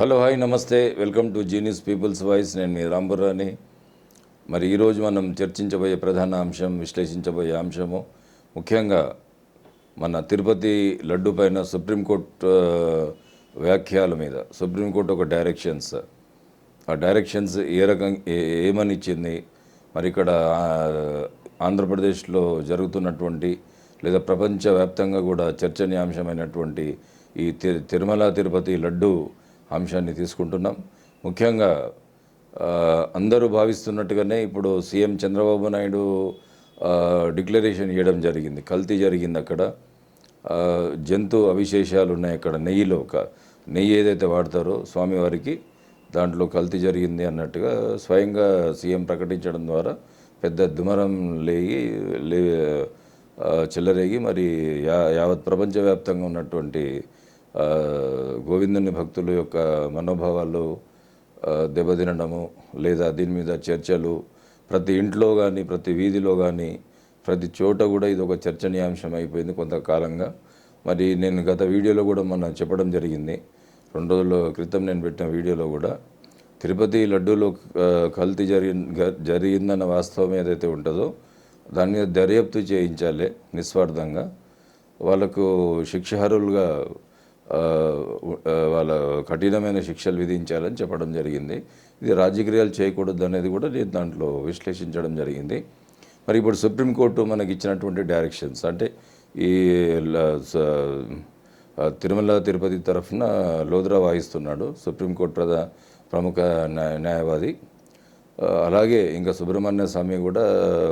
Hello hi నమస్తే. Welcome to genius people's voice. నేను మీ రాంబుర్రాని మరి ఈరోజు మనం చర్చించబోయే ప్రధాన అంశం విశ్లేషించబోయే అంశము ముఖ్యంగా మన తిరుపతి లడ్డు పైన సుప్రీంకోర్టు వ్యాఖ్యల మీద. సుప్రీంకోర్టు ఒక డైరెక్షన్స్ ఆ డైరెక్షన్స్ ఏ రకం ఏ- ఏమని ఇచ్చింది? మరి ఇక్కడ ఆంధ్రప్రదేశ్లో జరుగుతున్నటువంటి లేదా ప్రపంచవ్యాప్తంగా కూడా చర్చనీయాంశమైనటువంటి ఈ తి తిరుమల తిరుపతి లడ్డు అంశాన్ని తీసుకుంటున్నాం. ముఖ్యంగా అందరూ భావిస్తున్నట్టుగానే ఇప్పుడు సీఎం చంద్రబాబు నాయుడు డిక్లరేషన్ ఇవ్వడం జరిగింది. కల్తీ జరిగింది అక్కడ. జంతు అవిశేషాలు ఉన్నాయి అక్కడ. నెయ్యిలో ఒక నెయ్యి ఏదైతే వాడతారో స్వామివారికి దాంట్లో కల్తీ జరిగింది అన్నట్టుగా స్వయంగా సీఎం ప్రకటించడం ద్వారా పెద్ద దుమరం లేగి లే చెల్లరేగి మరి యా యావత్ ప్రపంచవ్యాప్తంగా ఉన్నటువంటి గోవిందుని భక్తుల యొక్క మనోభావాలు దెబ్బతినడము లేదా దీని మీద చర్చలు ప్రతి ఇంట్లో కానీ ప్రతి వీధిలో కానీ ప్రతి చోట కూడా ఇది ఒక చర్చనీయాంశం అయిపోయింది కొంతకాలంగా. మరి నేను గత వీడియోలో కూడా మొన్న చెప్పడం జరిగింది. రెండు రోజుల క్రితం నేను పెట్టిన వీడియోలో కూడా. తిరుపతి లడ్డూలో కల్తీ జరిగి జరిగిందన్న వాస్తవం ఏదైతే ఉంటుందో దాని మీద దర్యాప్తు చేయించాలి నిస్వార్థంగా. వాళ్ళకు శిక్షార్హులుగా వాళ్ళ కఠినమైన శిక్షలు విధించాలని చెప్పడం జరిగింది. ఇది రాజకీయాలు చేయకూడదు అనేది కూడా నేను దాంట్లో విశ్లేషించడం జరిగింది. మరి ఇప్పుడు సుప్రీంకోర్టు మనకి ఇచ్చినటువంటి డైరెక్షన్స్ అంటే ఈ ల- స- తిరుమల తిరుపతి తరఫున లోద్రా వాయిస్తున్నాడు సుప్రీంకోర్టు ప్రధా ప్రముఖ న్యాయ న్యాయవాది. అలాగే ఇంకా సుబ్రహ్మణ్య స్వామి కూడా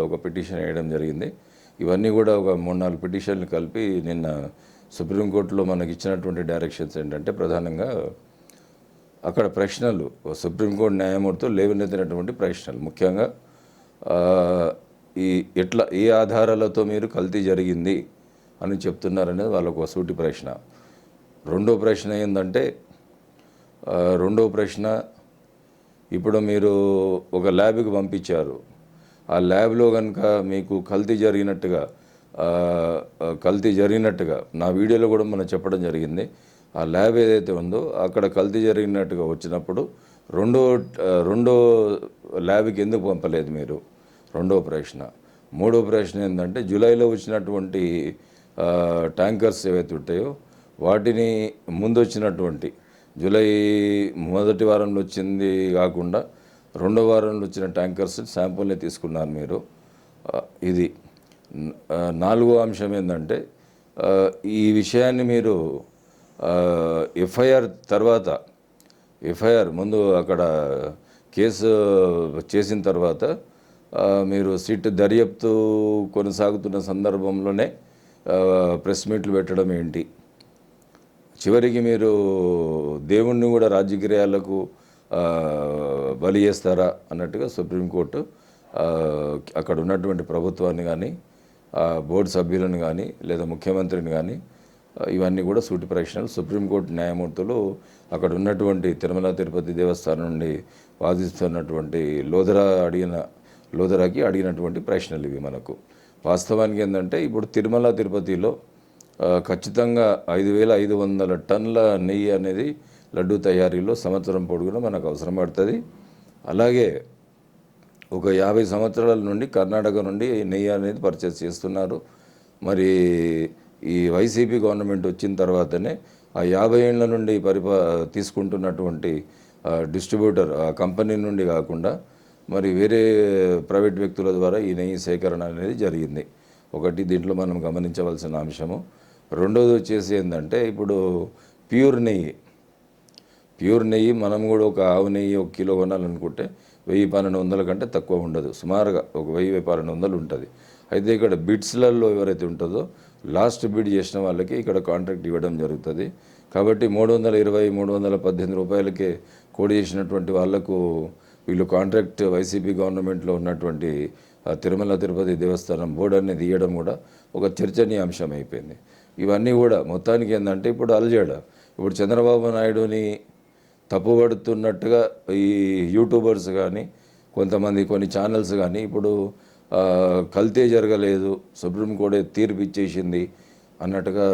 ఒక పిటిషన్ వేయడం జరిగింది. ఇవన్నీ కూడా ఒక మూడు నాలుగు పిటిషన్లు కలిపి నిన్న సుప్రీంకోర్టులో మనకి ఇచ్చినటువంటి డైరెక్షన్స్ ఏంటంటే ప్రధానంగా అక్కడ ప్రశ్నలు సుప్రీంకోర్టు న్యాయమూర్తులు లేవనెత్తినటువంటి ప్రశ్నలు. ముఖ్యంగా ఈ ఎట్లా ఏ ఆధారాలతో మీరు కల్తీ జరిగింది అని చెప్తున్నారనేది వాళ్ళకు ఒక సూటి ప్రశ్న. రెండో ప్రశ్న ఏంటంటే రెండో ప్రశ్న ఇప్పుడు మీరు ఒక ల్యాబ్కి పంపించారు. ఆ ల్యాబ్లో కనుక మీకు కల్తీ జరిగినట్టుగా కల్తీ జరిగినట్టుగా నా వీడియోలో కూడా మనం చెప్పడం జరిగింది. ఆ ల్యాబ్ ఏదైతే ఉందో అక్కడ కల్తీ జరిగినట్టుగా వచ్చినప్పుడు రెండో రెండో ల్యాబ్కి ఎందుకు పంపలేదు మీరు? రెండో ప్రశ్న. మూడో ప్రశ్న ఏంటంటే జూలైలో వచ్చినటువంటి ట్యాంకర్స్ ఏవైతే ఉంటాయో వాటిని ముందు వచ్చినటువంటి జూలై మొదటి వారంలో వచ్చింది కాకుండా రెండో వారంలో వచ్చిన ట్యాంకర్స్ శాంపుల్ని తీసుకున్నారు మీరు. ఇది. నాలుగో అంశం ఏంటంటే ఈ విషయాన్ని మీరు ఎఫ్ఐఆర్ తర్వాత ఎఫ్ఐఆర్ ముందు అక్కడ కేసు చేసిన తర్వాత మీరు సిట్ దర్యాప్తు కొనసాగుతున్న సందర్భంలోనే ప్రెస్ మీట్లు పెట్టడం ఏంటి? చివరికి మీరు దేవుణ్ణి కూడా రాజకీయాలకు బలి చేస్తారా అన్నట్టుగా సుప్రీంకోర్టు అక్కడ ఉన్నటువంటి ప్రభుత్వాన్ని కానీ బోర్డు సభ్యులను కానీ లేదా ముఖ్యమంత్రిని కానీ ఇవన్నీ కూడా సూటి ప్రశ్నలు సుప్రీంకోర్టు న్యాయమూర్తులు అక్కడ ఉన్నటువంటి తిరుమల తిరుపతి దేవస్థానం నుండి వాదిస్తున్నటువంటి లోదరా అడిగిన లోదరాకి అడిగినటువంటి ప్రశ్నలు ఇవి మనకు. వాస్తవానికి ఏంటంటే ఇప్పుడు తిరుమల తిరుపతిలో ఖచ్చితంగా ఐదు వేల ఐదు వందల టన్నుల నెయ్యి అనేది లడ్డు తయారీలో సంవత్సరం పొడుగున మనకు అవసరం పడుతుంది. అలాగే ఒక యాభై సంవత్సరాల నుండి కర్ణాటక నుండి నెయ్యి అనేది పర్చేస్ చేస్తున్నారు. మరి ఈ వైసీపీ గవర్నమెంట్ వచ్చిన తర్వాతనే ఆ యాభై ఏళ్ళ నుండి పరిపా తీసుకుంటున్నటువంటి డిస్ట్రిబ్యూటర్ ఆ కంపెనీ నుండి కాకుండా మరి వేరే ప్రైవేట్ వ్యక్తుల ద్వారా ఈ నెయ్యి సేకరణ అనేది జరిగింది. ఒకటి దీంట్లో మనం గమనించవలసిన అంశము రెండోది వచ్చేసి ఏంటంటే ఇప్పుడు ప్యూర్ నెయ్యి ప్యూర్ నెయ్యి మనం కూడా ఒక ఆవు నెయ్యి ఒక కిలో కొనాలనుకుంటే వెయ్యి పన్నెండు వందల కంటే తక్కువ ఉండదు. సుమారుగా ఒక వెయ్యి పన్నెండు వందలు ఉంటుంది. అయితే ఇక్కడ బిడ్స్లలో ఎవరైతే ఉంటుందో లాస్ట్ బిడ్ చేసిన వాళ్ళకి ఇక్కడ కాంట్రాక్ట్ ఇవ్వడం జరుగుతుంది. కాబట్టి మూడు వందల ఇరవై మూడు వందల పద్దెనిమిది రూపాయలకే కోడి చేసినటువంటి వాళ్ళకు వీళ్ళు కాంట్రాక్ట్ వైసీపీ గవర్నమెంట్లో ఉన్నటువంటి తిరుమల తిరుపతి దేవస్థానం బోర్డు అనేది ఇవ్వడం కూడా ఒక చర్చనీయాంశం అయిపోయింది. ఇవన్నీ కూడా మొత్తానికి ఏంటంటే ఇప్పుడు అలజేడ. ఇప్పుడు చంద్రబాబు నాయుడుని తప్పుపడుతున్నట్టుగా ఈ యూట్యూబర్స్ కానీ కొంతమంది కొన్ని ఛానల్స్ కానీ ఇప్పుడు కల్తే కల్తీ జరగలేదు సుప్రీంకోర్టు తీర్పు ఇచ్చేసింది అన్నట్టుగా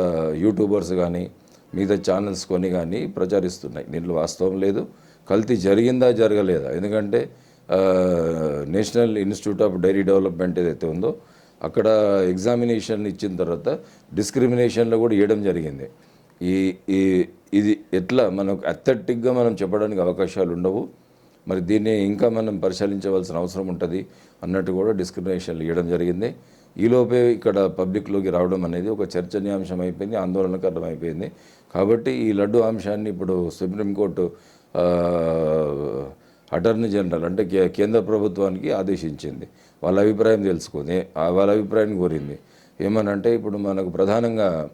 యూట్యూబర్స్ కానీ మిగతా ఛానల్స్ కొని కానీ ప్రచారిస్తున్నాయి. దీంట్లో వాస్తవం లేదు. కల్తీ జరిగిందా జరగలేదా? ఎందుకంటే national institute of dairy development ఏదైతే ఉందో అక్కడ ఎగ్జామినేషన్ ఇచ్చిన తర్వాత డిస్క్రిమినేషన్లో కూడా ఇవ్వడం జరిగింది. ఈ ఈ ఇది ఎట్లా మనకు అథ్లెటిక్గా మనం చెప్పడానికి అవకాశాలు ఉండవు. మరి దీన్ని ఇంకా మనం పరిశీలించవలసిన అవసరం ఉంటుంది అన్నట్టు కూడా డిస్క్రిమినేషన్లు ఇవ్వడం జరిగింది. ఈలోపే ఇక్కడ పబ్లిక్లోకి రావడం అనేది ఒక చర్చనీయాంశం అయిపోయింది ఆందోళనకరం అయిపోయింది. కాబట్టి ఈ లడ్డు అంశాన్ని ఇప్పుడు సుప్రీంకోర్టు అటార్నీ జనరల్ అంటే కే- కేంద్ర ప్రభుత్వానికి ఆదేశించింది. వాళ్ళ అభిప్రాయం తెలుసుకుంది ఆ వాళ్ళ అభిప్రాయాన్ని కోరింది. ఏమనంటే ఇప్పుడు మనకు ప్రధానంగా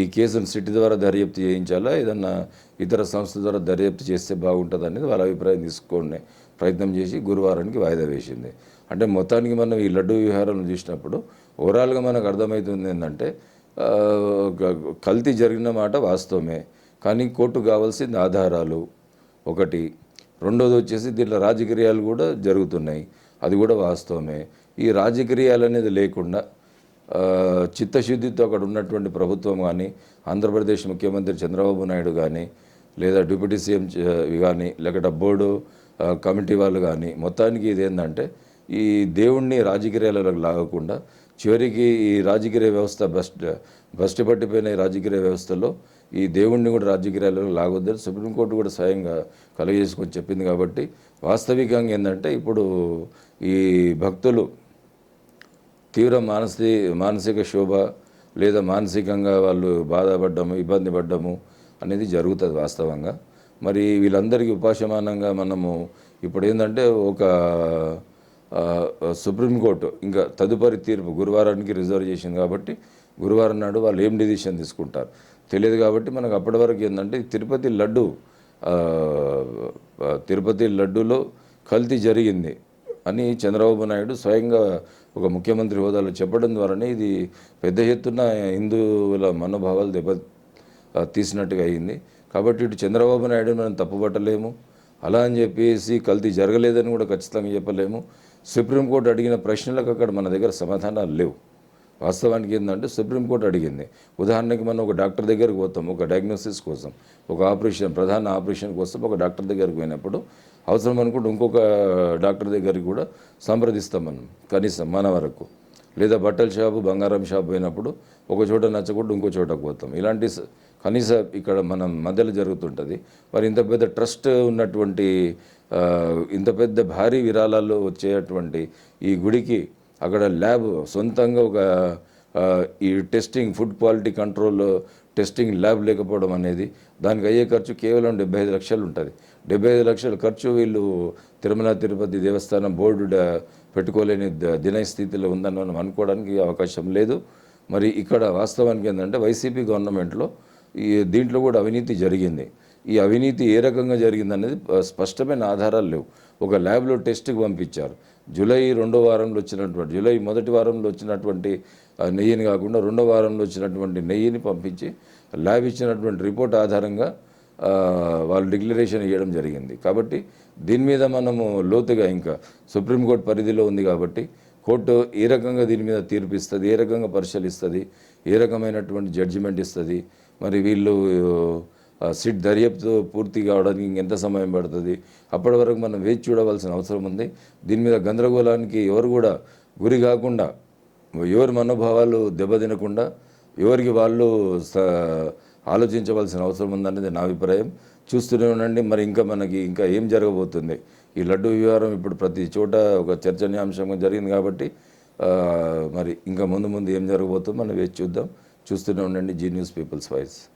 ఈ కేసును సిటీ ద్వారా దర్యాప్తు చేయించాలా? ఏదన్నా ఇతర సంస్థ ద్వారా దర్యాప్తు చేస్తే బాగుంటుంది అనేది వాళ్ళ అభిప్రాయం తీసుకోండి. ప్రయత్నం చేసి గురువారానికి వాయిదా వేసింది. అంటే మొత్తానికి మనం ఈ లడ్డు వ్యవహారం చూసినప్పుడు ఓవరాల్గా మనకు అర్థమవుతుంది ఏంటంటే కల్తీ జరిగిన మాట వాస్తవమే. కానీ కోర్టు కావాల్సింది ఆధారాలు ఒకటి. రెండోది వచ్చేసి దీంట్లో రాజకీయాలు కూడా జరుగుతున్నాయి. అది కూడా వాస్తవమే. ఈ రాజకీయాలు అనేది లేకుండా చిత్తశుద్ధితో అక్కడ ఉన్నటువంటి ప్రభుత్వం కానీ ఆంధ్రప్రదేశ్ ముఖ్యమంత్రి చంద్రబాబు నాయుడు కానీ లేదా డిప్యూటీ సీఎం కానీ లేకపోతే బోర్డు కమిటీ వాళ్ళు కానీ మొత్తానికి ఇదేంటంటే ఈ దేవుణ్ణి రాజకీయాలకు లాగకుండా చివరికి ఈ రాజకీయ వ్యవస్థ బస్ట్ బస్ట్ పట్టిపోయిన ఈ రాజకీయ వ్యవస్థలో ఈ దేవుణ్ణి కూడా రాజకీయాలకు లాగొద్దని సుప్రీంకోర్టు కూడా స్వయంగా కలుగజేసుకొని చెప్పింది కాబట్టి వాస్తవికంగా ఏంటంటే ఇప్పుడు ఈ భక్తులు తీవ్ర మానసి మానసిక శోభ లేదా మానసికంగా వాళ్ళు బాధపడ్డము ఇబ్బంది పడ్డము అనేది జరుగుతుంది వాస్తవంగా. మరి వీళ్ళందరికీ ఉపాసమానంగా మనము ఇప్పుడు ఏంటంటే ఒక సుప్రీంకోర్టు ఇంకా తదుపరి తీర్పు గురువారానికి రిజర్వ్ చేసింది కాబట్టి గురువారం నాడు వాళ్ళు ఏం డిసిషన్ తీసుకుంటారు? తెలియదు కాబట్టి మనకు అప్పటి వరకు ఏంటంటే తిరుపతి లడ్డు తిరుపతి లడ్డూలో కల్తీ జరిగింది అని చంద్రబాబు నాయుడు స్వయంగా ఒక ముఖ్యమంత్రి హోదాలో చెప్పడం ద్వారానే ఇది పెద్ద ఎత్తున హిందువుల మనోభావాలు దెబ్బ తీసినట్టుగా అయింది. కాబట్టి ఇటు చంద్రబాబు నాయుడు మనం తప్పుపట్టలేము. అలా అని చెప్పేసి కల్తీ జరగలేదని కూడా ఖచ్చితంగా చెప్పలేము. సుప్రీంకోర్టు అడిగిన ప్రశ్నలకు అక్కడ మన దగ్గర సమాధానాలు లేవు. వాస్తవానికి ఏంటంటే సుప్రీంకోర్టు అడిగింది. ఉదాహరణకి మనం ఒక డాక్టర్ దగ్గరికి పోతాం ఒక డయాగ్నోసిస్ కోసం ఒక ఆపరేషన్ ప్రధాన ఆపరేషన్ కోసం ఒక డాక్టర్ దగ్గరికి పోయినప్పుడు అవసరం అనుకుంటే ఇంకొక డాక్టర్ దగ్గరికి కూడా సంప్రదిస్తాం మనం కనీసం మన వరకు. లేదా బట్టల షాపు బంగారం షాప్ పోయినప్పుడు ఒక చోట నచ్చకుండా ఇంకో చోటకు పోతాం. ఇలాంటి కనీస ఇక్కడ మనం మధ్యలో జరుగుతుంటుంది. మరి ఇంత పెద్ద ట్రస్ట్ ఉన్నటువంటి ఇంత పెద్ద భారీ విరాళాలు వచ్చేటువంటి ఈ గుడికి అక్కడ ల్యాబ్ సొంతంగా ఒక ఈ testing food quality control testing lab లేకపోవడం అనేది దానికి అయ్యే ఖర్చు కేవలం డెబ్బై ఐదు లక్షలు ఉంటుంది. డెబ్బై ఐదు లక్షల ఖర్చు వీళ్ళు తిరుమల తిరుపతి దేవస్థానం బోర్డు పెట్టుకోలేని ద- స్థితిలో ఉందని మనం అనుకోవడానికి అవకాశం లేదు. మరి ఇక్కడ వాస్తవానికి ఏంటంటే వైసీపీ గవర్నమెంట్లో ఈ దీంట్లో కూడా అవినీతి జరిగింది. ఈ అవినీతి ఏ రకంగా జరిగింది అనేది స్పష్టమైన ఆధారాలు లేవు. ఒక ల్యాబ్లో టెస్ట్కి పంపించారు. జూలై రెండో వారంలో వచ్చినటువంటి జూలై మొదటి వారంలో వచ్చినటువంటి నెయ్యిని కాకుండా రెండో వారంలో వచ్చినటువంటి నెయ్యిని పంపించి ల్యాబ్ ఇచ్చినటువంటి రిపోర్ట్ ఆధారంగా వాళ్ళు డిక్లరేషన్ ఇవ్వడం జరిగింది. కాబట్టి దీని మీద మనము లోతుగా ఇంకా సుప్రీంకోర్టు పరిధిలో ఉంది కాబట్టి కోర్టు ఏ రకంగా దీని మీద తీర్పు ఇస్తుంది ఏ రకంగా పరిశీలిస్తుంది ఏ రకమైనటువంటి జడ్జిమెంట్ ఇస్తుంది మరి వీళ్ళు సిట్ దర్యాప్తు పూర్తి కావడానికి ఇంకెంత సమయం పడుతుంది? అప్పటి వరకు మనం వేచి చూడవలసిన అవసరం ఉంది. దీని మీద గందరగోళానికి ఎవరు కూడా గురి కాకుండా ఎవరి మనోభావాలు దెబ్బతినకుండా ఎవరికి వాళ్ళు స- ఆలోచించవలసిన అవసరం ఉందనేది నా అభిప్రాయం. చూస్తూనే ఉండండి. మరి ఇంకా మనకి ఇంకా ఏం జరగబోతుంది? ఈ లడ్డు వ్యవహారం ఇప్పుడు ప్రతి చోట ఒక చర్చనీయాంశంగా జరిగింది కాబట్టి మరి ఇంకా ముందు ముందు ఏం జరగబోతుందో మనం వేచి చూద్దాం. చూస్తూనే ఉండండి జీ న్యూస్ పీపుల్స్ వాయిస్